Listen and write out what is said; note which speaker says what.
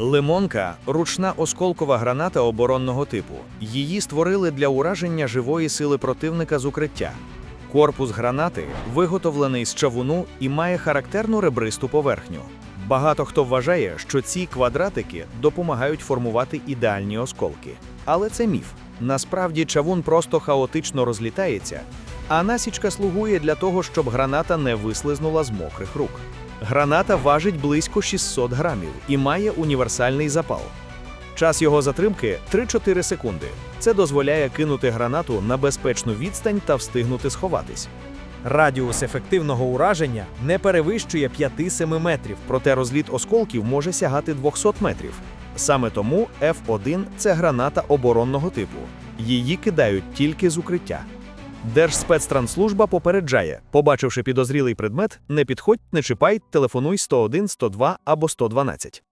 Speaker 1: Лимонка ручна осколкова граната оборонного типу. Її створили для ураження живої сили противника з укриття. Корпус гранати виготовлений з чавуну і має характерну ребристу поверхню. Багато хто вважає, що ці квадратики допомагають формувати ідеальні осколки. Але це міф. Насправді чавун просто хаотично розлітається, а насічка слугує для того, щоб граната не вислизнула з мокрих рук. Граната важить близько 600 грамів і має універсальний запал. Час його затримки 3-4 секунди. Це дозволяє кинути гранату на безпечну відстань та встигнути сховатись.
Speaker 2: Радіус ефективного ураження не перевищує 5-7 метрів.
Speaker 1: Проте розліт осколків може сягати 200 метрів. Саме тому F1 – це граната оборонного типу. Її кидають тільки з укриття. Держспецтранслужба попереджає, побачивши підозрілий предмет, не підходь, не чіпай, телефонуй 101, 102 або 112.